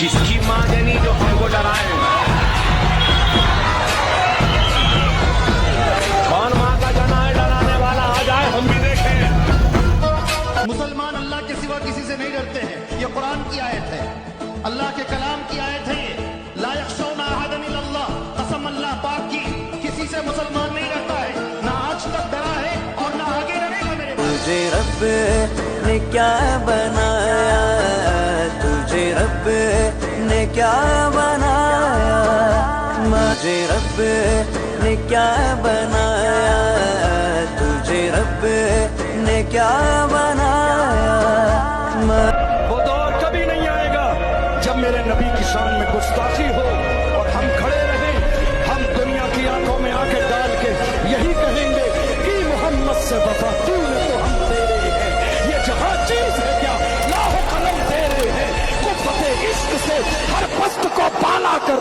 جس کی ماں جنی جو ہم کو ڈرائے کون ماں کا جنا ہے ڈرانے والا؟ آ جائے ہم بھی دیکھیں۔ مسلمان اللہ کے سوا کسی سے نہیں ڈرتے ہیں۔ یہ قرآن کی آیت ہے۔ اللہ کے کلام کی آیت ہے۔ لا یخشون احدا اللہ۔ قسم اللہ پاک کی کسی سے مسلمان نہیں ڈرتا ہے۔ نہ آج تک ڈرا ہے اور نہ آگے رہے گا میرے مجھے رب نے کیا بنایا؟ تجھے رب کیا بنایا؟ مجھے رب نے کیا بنایا؟ تجھے رب نے کیا بنایا؟ وہ دور کبھی نہیں آئے گا جب میرے نبی کی شان میں گستاخی ہو۔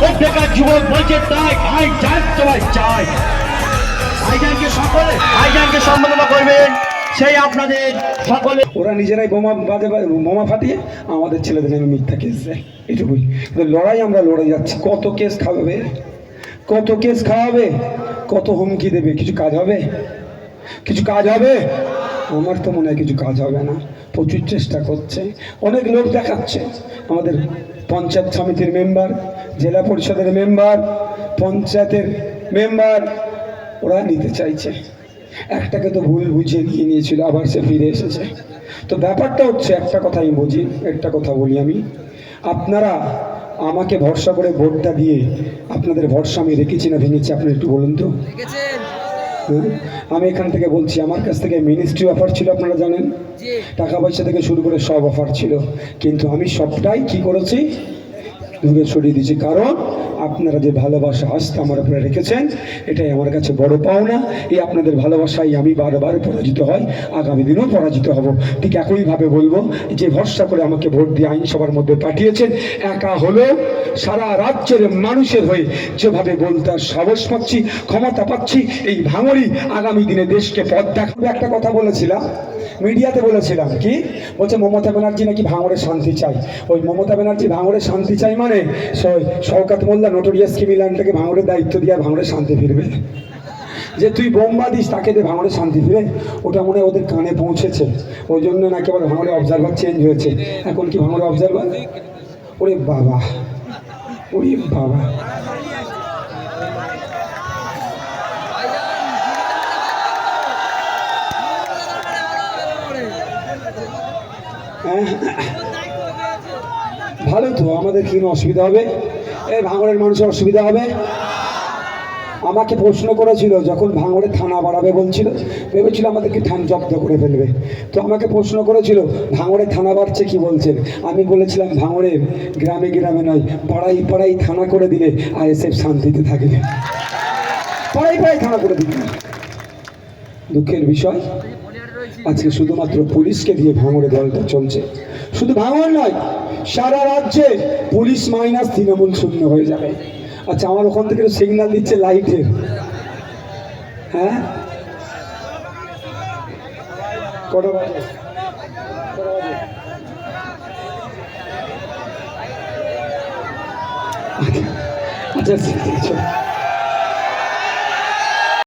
বেকার যুবক বলছে তাই চাষ তোমায় চাই ভাইজানকে সকলে ভাইজানকে সম্বোধনা করবেন। সেই আপনাদের সকলে ওরা নিজেরাই বোমা বাজে বোমা ফাটিয়ে আমাদের ছেলেদের নামে মিথ্যা কেস দেয়। এটুকুই কিন্তু লড়াই আমরা লড়ে যাচ্ছি। কত কেস খাওয়াবে? কত কেস খাওয়াবে? কত হুমকি দেবে? কিছু কাজ হবে? কিছু কাজ হবে? আমার তো মনে হয় কিছু কাজ হবে না। প্রচুর চেষ্টা করছে। অনেক লোক দেখাচ্ছে। আমাদের পঞ্চায়েত সমিতির মেম্বার, জেলা পরিষদের মেম্বার, পঞ্চায়েতের মেম্বার, ওরা নিতে চাইছে। একটাকে তো ভুল বুঝিয়ে নিয়ে নিয়েছিল, আবার সে ফিরে এসেছে। তো ব্যাপারটা হচ্ছে, একটা কথা আমি বুঝি, একটা কথা বলি আমি। আপনারা আমাকে ভরসা করে ভোটটা দিয়ে আপনাদের ভরসা আমি রেখেছি না, ভেঙেছি, আপনি একটু বলুন তো? আমি এখান থেকে বলছি আমার কাছ থেকে মিনিস্ট্রি অফার ছিল আপনারা জানেন? টাকা পয়সা থেকে শুরু করে সব অফার ছিল। কিন্তু আমি সবটাই কি করেছি? দূরে সরিয়ে দিয়েছি। কারণ আপনারা যে ভালোবাসা, আস্থা আমার উপরে রেখেছেন, এটাই আমার কাছে বড় পাওনা। এই আপনাদের ভালোবাসায় আমি বারবার পরাজিত হয় আগামী দিনেও পরাজিত হব। ঠিক একইভাবে বলব, যে ভরসা করে আমাকে ভোট দিয়ে আইনসভার মধ্যে পাঠিয়েছেন, একা হলেও সারা রাজ্যের মানুষের হয়ে যেভাবে বলতে সাহস পাচ্ছি, ক্ষমতা পাচ্ছি, এই ভাঙড়ি আগামী দিনে দেশকে পথ দেখাবে। একটা কথা বলেছিলাম, মিডিয়াতে বলেছিলাম কি? বলছে, মমতা ব্যানার্জি নাকি ভাঙড়ের শান্তি চাই? ওই মমতা ব্যানার্জি ভাঙড়ের শান্তি চাই মানে স- শওকাত মোল্লা নোটোরিয়াস কিমিলানটাকে ভাঙড়ের দায়িত্ব দিয়ে আর ভাঙড়ের শান্তি ফিরবে। যে তুই বোম্বা দিস, তাকে দিয়ে ভাঙড়ে শান্তি ফিরে। ওটা মনে ওদের কানে পৌঁছেছে। ওই জন্য নাকি আবার ভাঙড়ে অবজারভার চেঞ্জ হয়েছে। এখন কি ভাঙড়ে অবজারভার ওরে বাবা। ওরে বাবা। হ্যাঁ? ভালো তো, আমাদের কি অসুবিধা হবে? এ ভাঙড়ের মানুষের অসুবিধা হবে? আমাকে প্রশ্ন করেছিল যখন ভাঙড়ে থানা বাড়াবে বলছিল, ভেবেছিল আমাদেরকে থান জব্দ করে ফেলবে। তো আমাকে প্রশ্ন করেছিল, ভাঙড়ে থানা বাড়ছে কি বলছেন? আমি বলেছিলাম, ভাঙড়ে গ্রামে গ্রামে নয় পাড়াই পাড়াই থানা করে দিলে আর আইএসএফ শান্তিতে থাকবে। পাড়াই পাড়াই থানা করে দিবে। দুঃখের বিষয় আজকে শুধুমাত্র পুলিশকে দিয়ে ভাঙড়ে দলটা চলছে। শুধু ভাঙড় নয়, সারা রাজ্যে পুলিশ মাইনাস তৃণমূল শূন্য হয়ে যাবে। আচ্ছা আমার ওখান থেকে সিগন্যাল দিচ্ছে লাইটের। হ্যাঁ? কটা বাজে? আচ্ছা আচ্ছা